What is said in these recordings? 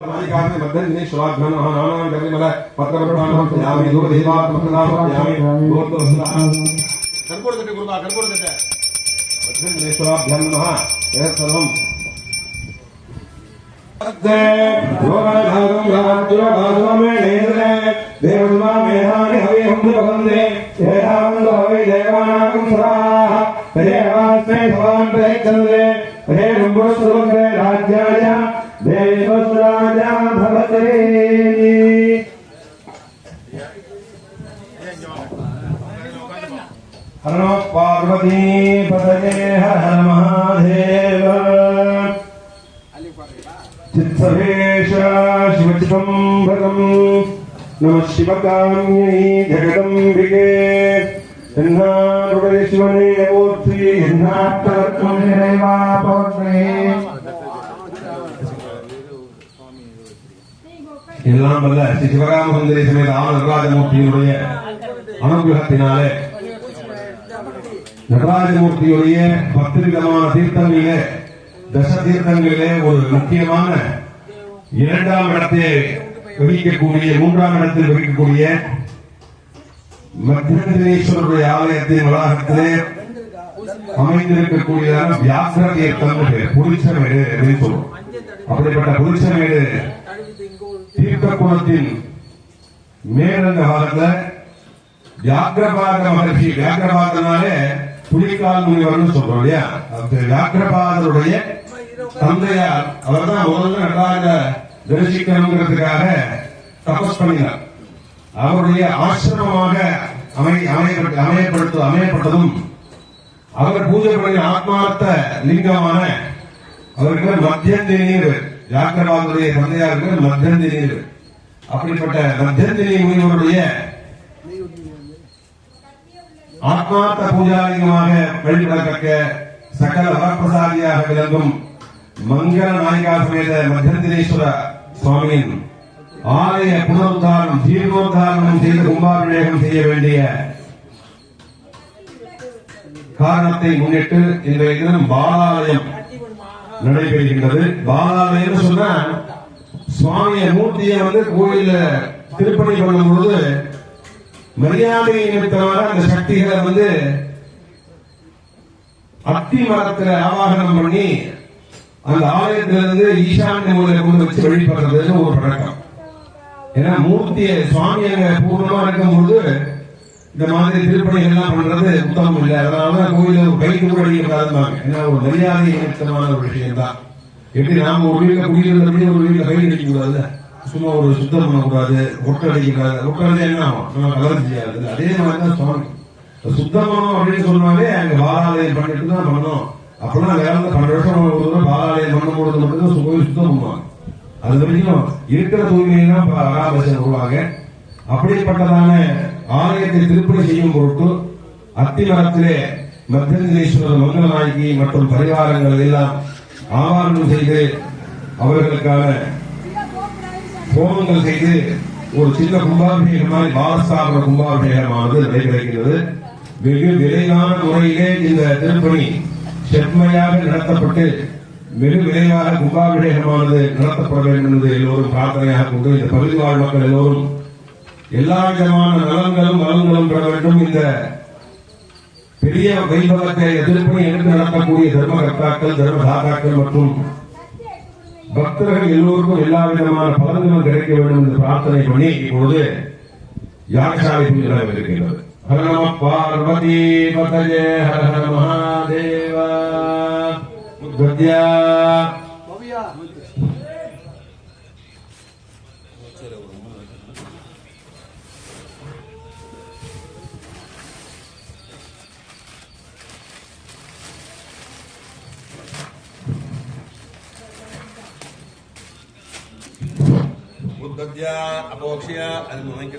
मानिकार्य मध्यदिने शुभाघ्नः नानां गतिमल पत्रवर्णानां यामि दूरदेवात्मनां यामि भूतोस्नां कर्पूरदटे गुरुदा कर्पूरदटे मध्यदिने शुभाभ्यां नमः एतत् सर्वं योगधागं गान्त्यो भागमे नेन्द्रे देवन्मा मेधानि हवे हम भवन्दे देहावन्द हवे देवानागं सदाः हरे वास्ते भवान् प्रेक्षन्दे हरे नम्बो सर्वं राज्याय हर पार्वती पतये हर हर महादेव। चित्सवेश शिवचिदम्बकम् नमः शिवकाम्यै जगदम्बिके। हिन्नारुडे शिवने ओत्सि हिन्नात्तरत्वनिरेवापोत्रे எல்லாம் அல்ல ஸ்ரீ சிவகாம சுந்தரி சமேத ஆம நடராஜமூர்த்தியினுடைய அனுகிரகத்தினாலே. நடராஜமூர்த்தியுடைய பத்து விதமான தீர்த்தங்களிலே தச தீர்த்தங்களிலே ஒரு முக்கியமான இரண்டாம் இடத்தை வகிக்கக்கூடிய மூன்றாம் இடத்தில் வகிக்கக்கூடிய மத்தியேஸ்வரருடைய ஆலயத்தின் வளாகத்திலே அமைந்திருக்கக்கூடியதான வியாசர தீர்த்தம் பேர். புரிச்சமேடு அப்படின்னு சொல்லுவோம் அப்படிப்பட்ட புரிச்சமேடு தீர்க்ககுளத்தின் மேலந்த காலத்துல வியாக்கிரபாத மகர்ஷி வியாக்கிரபாதனாலே புலிகால் முனிவர்னு சொல்றோம் இல்லையா? அந்த வியாக்கிரபாதருடைய தந்தையார் அவர் தான் முதல்ல நடராஜ தரிசிக்கணுங்கிறதுக்காக தபஸ் பண்ணினார். அவருடைய ஆசிரமமாக அமை அமையப்பட்டு அமையப்படுத்து அமையப்பட்டதும் அவர் பூஜை பண்ணி ஆத்மார்த்த லிங்கமான அவருக்கு மத்திய நீர் வியாக்கிரபாதருடைய தந்தையார்கள் மத்தியந்தி அப்படிப்பட்ட மத்தியந்தினி முனிவருடைய ஆத்மார்த்த பூஜாலிங்கமாக வழிபடத்தக்க சகல வரப்பிரசாதியாக விளங்கும் மங்கள நாயகா சமேத மத்தியந்திரேஸ்வர சுவாமியின் ஆலய புனருத்தாரணம் ஜீர்ணோத்தாரணம் செய்து கும்பாபிஷேகம் செய்ய வேண்டிய காரணத்தை முன்னிட்டு இன்றைய தினம் பாலாலயம் நடைபெறுகின்றது. பாலாலயம் சொன்னா சுவாமிய மூர்த்தியை வந்து கோயில திருப்பணி பண்ணும் பொழுது மரியாதை நிமித்தமாக அந்த சக்திகளை வந்து அத்தி மரத்துல ஆவாகனம் பண்ணி அந்த ஆலயத்திலிருந்து ஈசான்ய மூலையை கொண்டு வச்சு வழிபடுறதுன்னு ஒரு பழக்கம். ஏன்னா மூர்த்தியை சுவாமி அங்க பூர்ணமா இருக்கும் பொழுது இந்த மாதிரி திருப்பணிகள்லாம் பண்றது உத்தமம் இல்லை. அதனால கோயில ஒரு கைக்கு கூட அடிக்கக்கூடாதுவாங்க ஏன்னா ஒரு மரியாதை நிமித்தமான ஒரு விஷயம் தான் எப்படி நாம ஒரு வீட்டில் குடியிருந்தபடி ஒரு வீட்டில் கை அடிக்க கூடாது சும்மா ஒரு சுத்தம் பண்ணக்கூடாது ஒட்டை அடிக்கக்கூடாது. ஒட்டை என்ன ஆகும்? நம்ம கலர் செய்யாது அதே மாதிரி தான் சுவாமி. சுத்தம் பண்ணணும் அப்படின்னு சொன்னாலே அங்க பாலாலயம் பண்ணிட்டு தான் பண்ணணும். அப்பெல்லாம் வேற பன்னெண்டு வருஷம் ஒரு பாலாலயம் பண்ணும் பொழுது மட்டும்தான் கோயில் சுத்தம் பண்ணுவாங்க. அது வரைக்கும் இருக்கிற தூய்மையெல்லாம் தான் பராமரிச்சு வருவாங்க அப்படிப்பட்டதான ஆலயத்தை திருப்பணி செய்யும் பொருட்டு அத்திமரத்திலே மத்தியந்தேஸ்வரர் மங்களநாயகி மற்றும் பரிகாரங்கள் எல்லாம் ஆவாரணம் செய்து அவர்களுக்கான ஹோமங்கள் செய்து ஒரு சின்ன கும்பாபிஷேகம் மாதிரி பாலஸ்தாபன கும்பாபிஷேகமானது நடைபெறுகிறது வெகு விரைவான முறையிலே இந்த திருப்பணி செம்மையாக நடத்தப்பட்டு வெகு விரைவாக கும்பாபிஷேகமானது நடத்தப்பட வேண்டும் என்று எல்லோரும் பிரார்த்தனையாக கொண்டு இந்த பகுதி வாழ் மக்கள் எல்லோரும் எல்லா விதமான நலன்களும் வளங்களும் பெற வேண்டும். இந்த பெரிய வைபவத்தை எதிர்ப்பு எடுத்து நடத்தக்கூடிய தர்ம கர்த்தாக்கள் தர்ம தாத்தாக்கள் மற்றும் பக்தர்கள் எல்லோருக்கும் எல்லா விதமான பலன்களும் கிடைக்க வேண்டும் என்று பிரார்த்தனை பண்ணி இப்பொழுது யாகசாலை பூஜை நடைபெறுகின்றது ஹர நம பார்வதி பதஜே ஹர ஹர மகாதேவ ضد أبو غشية المنكر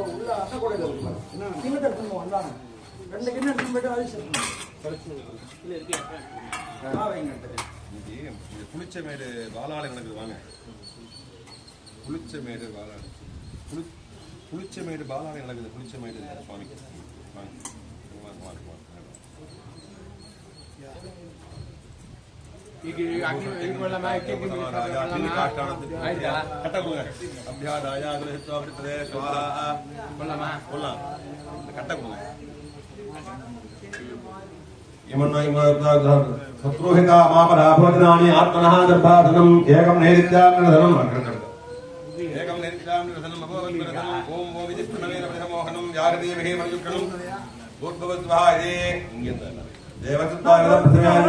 உள்ள அண்ணா கூட இருக்கு. கிண்ணத்தை எடுத்துன்னு போ, வந்தாங்க. ரெண்டு கிண்ணம் எடுத்துன்னு போயிட்டு. இன்னைக்கு இந்த புளிச்சமேடு பாலாளை எனக்கு வாங்க. புளிச்சமேடு புளி புளிச்சமேடு வாங்க. வாங்க வாங்க வாங்க. शत्रुहिता मापराभोजनानि आत्मनः दर्भाधनम् एकम् नैरित्यामृधनम् एकम् नैरित्यामृधनम् अभवद्मृधनम् ओम् ओमिति प्रणवेन प्रथमोहनम् यारदेभिः मयुक्रणम् पूर्ववद्वाहे देवतत्वागतप्रथमेन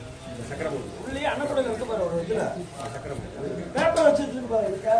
ஐயா உள்ளே இருக்கு பாரு ஒரு இதுல. பேப்பர் வச்சு வச்சிருக்கு பாரு, இதுக்கு.